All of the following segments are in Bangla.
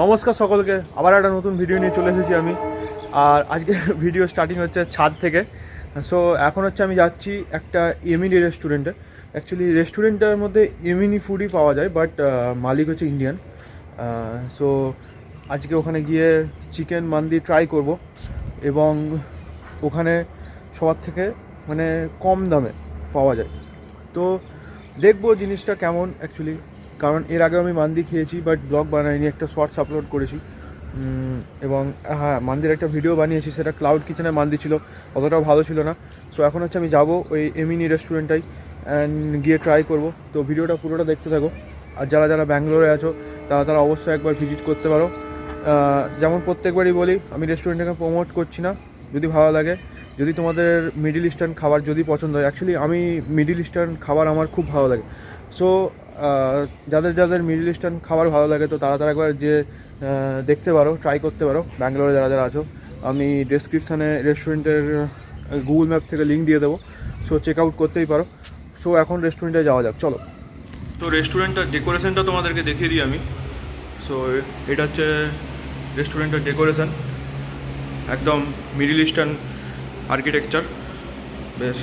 নমস্কার সকলকে, আবার একটা নতুন ভিডিও নিয়ে চলে এসেছি আমি। আর আজকে ভিডিও স্টার্টিং হচ্ছে ছাদ থেকে। সো এখন হচ্ছে আমি যাচ্ছি একটা এমিনি রেস্টুরেন্টে অ্যাকচুয়ালি রেস্টুরেন্টের মধ্যে এমিনি ফুডই পাওয়া যায় বাট মালিক হচ্ছে ইন্ডিয়ান সো আজকে ওখানে গিয়ে চিকেন মান্দি ট্রাই করব, এবং ওখানে সবার থেকে মানে কম দামে পাওয়া যায়। তো, দেখব জিনিসটা কেমন অ্যাকচুয়ালি কারণ এর আগে আমি মান্দি খেয়েছি বাট ব্লগ বানাইনি, একটা শর্টস আপলোড করেছি। এবং হ্যাঁ মান্দির একটা ভিডিও বানিয়েছি, সেটা ক্লাউড কিচেনে মান্দি ছিল, অতটাও ভালো ছিল না। সো এখন হচ্ছে আমি যাব ওই এমিনি রেস্টুরেন্টটাই গিয়ে ট্রাই করব। তো ভিডিওটা পুরোটা দেখতে থাকো। আর যারা যারা ব্যাঙ্গালোরে আছো, তারা তারা অবশ্যই একবার ভিজিট করতে পারো। যেমন প্রত্যেকবারই বলি, আমি রেস্টুরেন্টটাকে প্রমোট করছি না, যদি ভালো লাগে। যদি তোমাদের মিডিল ইস্টার্ন খাবার যদি পছন্দ হয় অ্যাকচুয়ালি আমি মিডিল ইস্টার্ন খাবার আমার খুব ভালো লাগে। সো যাদের যাদের মিডিল ইস্টার্ন খাবার ভালো লাগে, তো তারা তারা একবার যে দেখতে পারো ট্রাই করতে পারো, ব্যাঙ্গালোরে যারা যারা আছো। আমি ডেসক্রিপশানে রেস্টুরেন্টের গুগল ম্যাপ থেকে লিঙ্ক দিয়ে দেবো সো চেক আউট করতেই পারো। সো এখন রেস্টুরেন্টে যাওয়া যাক, চলো। তো রেস্টুরেন্টটার ডেকোরেশনটা তোমাদেরকে দেখিয়ে দিই আমি। সো এটা হচ্ছে রেস্টুরেন্টের ডেকোরেশন একদম মিডিল ইস্টার্ন আর্কিটেকচার বেশ।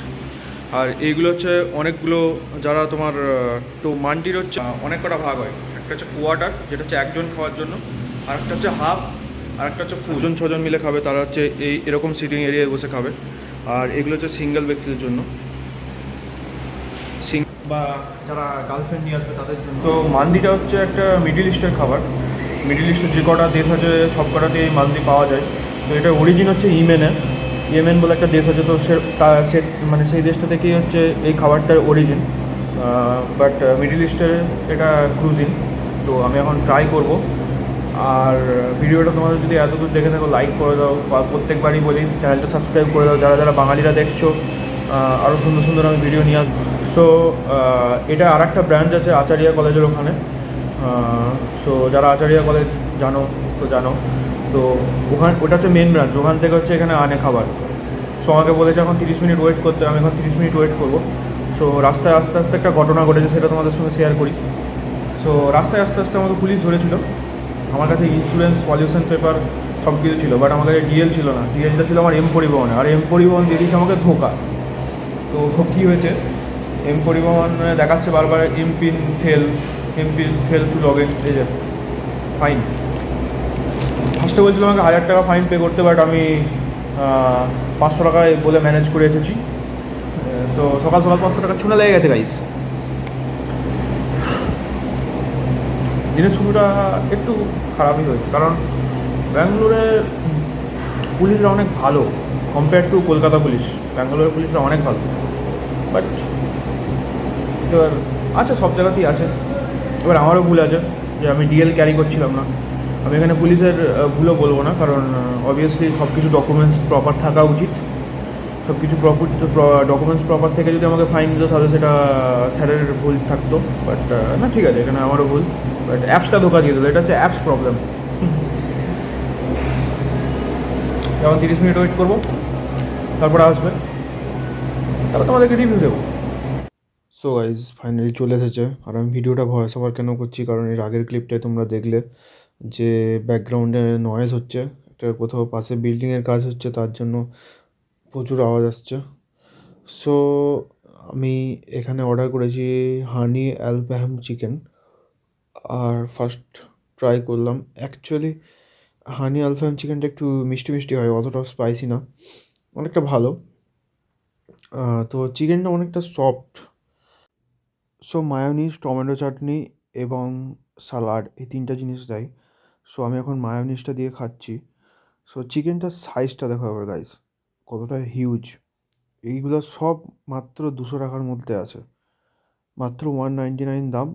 আর এইগুলো হচ্ছে অনেকগুলো যারা তোমার তো মান্ডির হচ্ছে অনেক কটা ভাগ হয়। একটা হচ্ছে কোয়ার্টার যেটা হচ্ছে একজন খাওয়ার জন্য আর একটা হচ্ছে হাফ আর একটা হচ্ছে ফুজন ছজন মিলে খাবে তারা হচ্ছে এই এরকম সিটিং এরিয়ায় বসে খাবে। আর এগুলো হচ্ছে সিঙ্গেল ব্যক্তিদের জন্য। বা যারা গার্লফ্রেন্ড নিয়ে আসবে তাদের জন্য। তো মান্দিটা হচ্ছে একটা মিডিল ইস্টের খাবার। মিডিল ইস্টের যে কটা দেশ আছে সব কটাতেই এই মান্দি পাওয়া যায়। তো এটা অরিজিন হচ্ছে ইমেনে। ইয়েমেন বলে একটা দেশ আছে, তো সে সে মানে সেই দেশটা থেকেই হচ্ছে এই খাবারটার অরিজিন বাট মিডিল ইস্টের এটা ক্রুজিন তো আমি এখন ট্রাই করব। আর ভিডিওটা তোমাদের যদি এতদূর দেখে থাকো লাইক করে দাও, বা প্রত্যেকবারই বলি চ্যানেলটা সাবস্ক্রাইব করে দাও, যারা যারা বাঙালিরা দেখছ আরও সুন্দর সুন্দর আমি ভিডিও নিয়ে আসব। সো এটা আর একটা ব্রাঞ্চ আছে, আচারিয়া কলেজের ওখানে। সো যারা আচারিয়া কলেজ জানো, তো জানো। তো ওখান ওটা হচ্ছে মেন ব্রাঞ্চ ওখান থেকে হচ্ছে এখানে আনে খাবার। সো আমাকে বলেছে, এখন তিরিশ মিনিট ওয়েট করতে, আমি এখন তিরিশ মিনিট ওয়েট করব। সো রাস্তায় আস্তে আস্তে একটা ঘটনা ঘটেছে, সেটা তোমাদের সঙ্গে শেয়ার করি। সো রাস্তায় আস্তে আস্তে আমাকে পুলিশ ধরেছিল। আমার কাছে ইন্স্যুরেন্স পলিউশন পেপার সব কিছু ছিল বাট আমার কাছে ডিএল ছিল না। ডিএলটা ছিল আমার এম পরিবহনে। আর এম পরিবহন দিয়ে দিয়েছে আমাকে ধোকা। তো কী হয়েছে? এম পরিবহন দেখাচ্ছে বারবার M PIN fail M PIN fail to log in এই যে ফাইন ফার্স্টে বলছিল আমাকে হাজার টাকা ফাইন পে করতে বাট আমি পাঁচশো টাকায় বলে ম্যানেজ করে এসেছি। সো সকাল সকাল পাঁচশো টাকা ছুনা লেগে গেছে গাইস দিনের শুরুটা একটু খারাপই হয়েছে, কারণ ব্যাঙ্গালোরে পুলিশরা অনেক ভালো কম্পেয়ার টু কলকাতা পুলিশ। ব্যাঙ্গালোরের পুলিশরা অনেক ভালো। বাট এবার আছে, সব জায়গাতেই আছে। এবার আমারও ভুল আছে যে আমি ডিএল ক্যারি করছিলাম না। আমি এখানে পুলিশের ভুলও বলব না, কারণ অবভিয়াসলি সব কিছু ডকুমেন্টস প্রপার থাকা উচিত। সব কিছু প্রপার ডকুমেন্টস প্রপার থেকে যদি আমাকে ফাইন দিত, তাহলে সেটা স্যারের ভুল থাকতো। বাট না, ঠিক আছে, এখানে আমারও ভুল। বাট অ্যাপসটা ধোকা দিয়ে দিল, এটা হচ্ছে অ্যাপস প্রবলেম যেমন তিরিশ মিনিট ওয়েট করব, তারপরে আসবে। তারপর তোমাদেরকে রিভিউ দেবো। সো গাইজ ফাইনালি চলে এসেছে। আর আমি ভিডিওটা ভয়েস ওভার কেন করছি? কারণ এর আগের ক্লিপটায় তোমরা দেখলে যে ব্যাকগ্রাউন্ডে নয়েজ হচ্ছে, একটা কোথাও পাশে বিল্ডিংয়ের কাজ হচ্ছে, তার জন্য প্রচুর আওয়াজ আসছে। সো আমি এখানে অর্ডার করেছি হানি অ্যালবাহাম চিকেন আর ফার্স্ট ট্রাই করলাম। অ্যাকচুয়ালি হানি আলফাম চিকেনটা একটু মিষ্টি মিষ্টি হয়, অতটা স্পাইসি না। অনেকটা ভালো। তো চিকেনটা অনেকটা সফট সো মায়োনিজ টমেটো চাটনি এবং সালাড এই তিনটা জিনিস দেয়। সো আমি এখন মায়োনিজটা দিয়ে খাচ্ছি। সো চিকেনটার সাইজটা দেখো এবার গাইস কতটা হিউজ এইগুলো সব মাত্র দুশো টাকার মধ্যে আছে। মাত্র ওয়ান নাইনটি নাইন দাম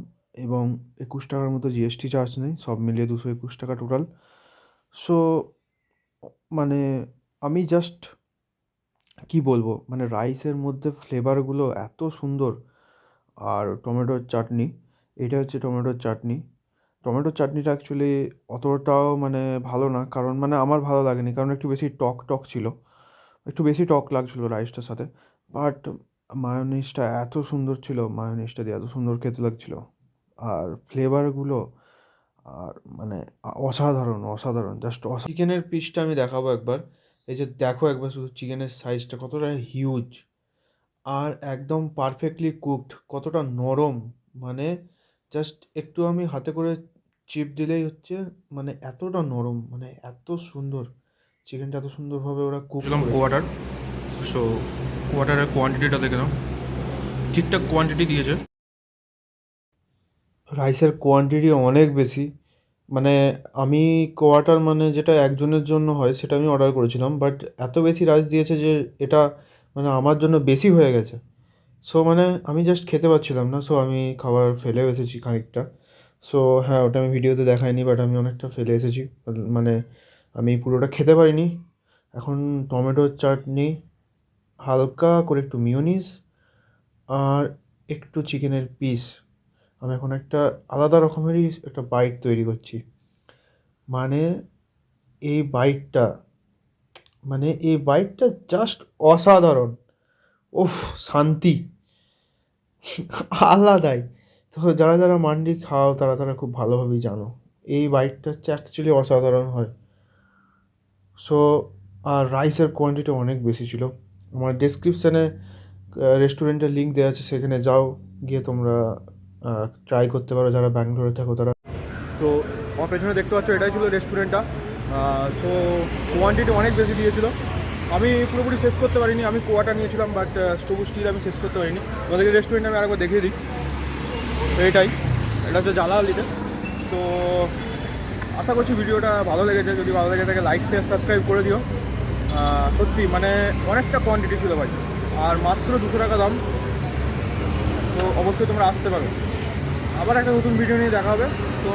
এবং একুশ টাকার মতো জিএসটি চার্জ নেই, সব মিলিয়ে দুশো একুশ টাকা টোটাল সো মানে আমি জাস্ট কি বলব মানে রাইসের মধ্যে ফ্লেভারগুলো এত সুন্দর। আর টমেটোর চাটনি, এটা হচ্ছে টমেটোর চাটনি। টমেটোর চাটনিটা অ্যাকচুয়ালি অতটাও মানে ভালো না, কারণ মানে আমার ভালো লাগেনি, কারণ একটু বেশি টক টক ছিল। একটু বেশি টক লাগছিল রাইসটার সাথে। বাট মায়োনিজটা এত সুন্দর ছিল মায়োনিজটা দিয়ে এত সুন্দর খেতে লাগছিল। আর ফ্লেভারগুলো আর মানে অসাধারণ অসাধারণ জাস্ট চিকেনের পিসটা আমি দেখাবো একবার। এই যে দেখো একবার শুধু চিকেনের সাইজটা কতটা হিউজ আর একদম পারফেক্টলি কুকড কতটা নরম মানে জাস্ট একটু আমি হাতে করে চিপ দিলেই হচ্ছে মানে এতটা নরম মানে এত সুন্দর। চিকেনটা এত সুন্দরভাবে ওরা কুক দিলাম কোয়াটার সো কোয়াটারের কোয়ান্টিটিটা দেখে নাও। ঠিকঠাক কোয়ান্টিটি দিয়েছে। রাইসের কোয়ান্টিটি অনেক বেশি মানে আমি কোয়াটার মানে যেটা একজনের জন্য হয় সেটা আমি অর্ডার করেছিলাম বাট এত বেশি রাইস দিয়েছে যে এটা মানে আমার জন্য বেশি হয়ে গেছে। সো মানে আমি জাস্ট খেতে পারছিলাম না সো আমি খাবার ফেলে এসেছি খানিকটা। সো হ্যাঁ ওটা আমি ভিডিওতে দেখাইনি বাট আমি অনেকটা ফেলে এসেছি। মানে আমি পুরোটা খেতে পারিনি। এখন টমেটোর চাটনি, হালকা করে একটু মিওনিস আর একটু চিকেনের পিস আমি এখন একটা আলাদা রকমেরই একটা বাইট তৈরি করছি। মানে এই বাইটটা মানে এই বাইকটা জাস্ট অসাধারণ। ওফ শান্তি। আলাদাই। তো যারা যারা মান্ডি খাও, তারা তারা খুব ভালোভাবেই জানো। এই বাইকটা হচ্ছে অ্যাকচুয়ালি অসাধারণ হয়। সো আর রাইসের কোয়ান্টিটি অনেক বেশি ছিল। আমার ডেসক্রিপশানে রেস্টুরেন্টের লিঙ্ক দেওয়া আছে, সেখানে যাও, গিয়ে তোমরা ট্রাই করতে পারো। যারা ব্যাঙ্গালোরে থাকো, তারা। তো আমার পেছনে দেখতে পাচ্ছ, এটাই ছিল রেস্টুরেন্টটা সো কোয়ান্টিটি অনেক বেশি দিয়েছিল। আমি পুরোপুরি শেষ করতে পারিনি, আমি কোয়াটা নিয়েছিলাম বাট স্টোভ স্টিল আমি শেষ করতে পারিনি। তোমাদেরকে রেস্টুরেন্ট আমি আরেকবার দেখিয়ে দিই। এটাই, এটা হচ্ছে জালালিতে সো আশা করছি ভিডিওটা ভালো লেগেছে। যদি ভালো লেগে থাকে লাইক শেয়ার সাবস্ক্রাইব করে দিও। সত্যি মানে অনেকটা কোয়ান্টিটি ছিল ভাই। আর মাত্র দুশো টাকা দাম। তো অবশ্যই তোমরা আসতে পারো। আবার একটা নতুন ভিডিও নিয়ে দেখা হবে। তো